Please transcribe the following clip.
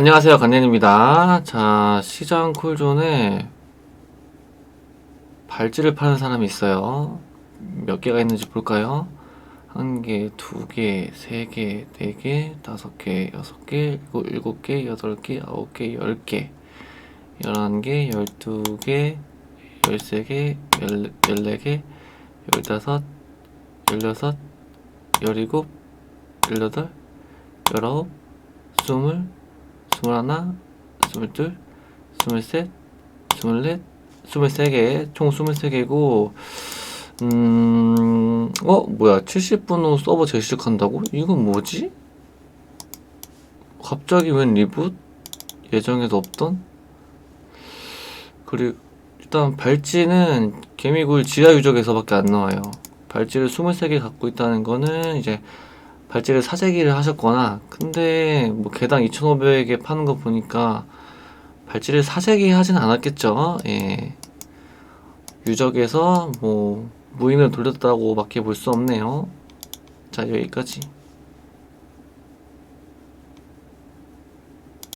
안녕하세요 간년입니다. 자 시장 콜존에 발찌를 파는 사람이 있어요. 몇 개가 있는지 볼까요? 한 개, 두 개, 세 개, 네 개, 다섯 개, 여섯 개, 일곱, 개, 여덟 개, 아홉 개, 열 개, 열한 개, 열두 개, 열세 개, 열, 열네 개, 열다섯, 열여섯, 열일곱, 열여덟, 열아홉, 스물, 스물하나, 스물둘, 스물셋, 스물넷, 스물세 개, 총 스물세 개고, 음, 어, 뭐야, 70분 후 서버 재시작한다고? 이건 뭐지? 갑자기 웬 리붓? 예정에도 없던? 그리고, 일단 발찌는 개미굴 지하 유적에서밖에 안 나와요. 발찌를 23개 갖고 있다는 거는 이제 발찌를 사재기를 하셨거나 근데 뭐 개당 2,500에 파는 거 보니까 발찌를 사재기 하진 않았겠죠. 예. 유적에서 뭐 무인을 돌렸다고 밖에 볼 수 없네요. 자, 여기까지.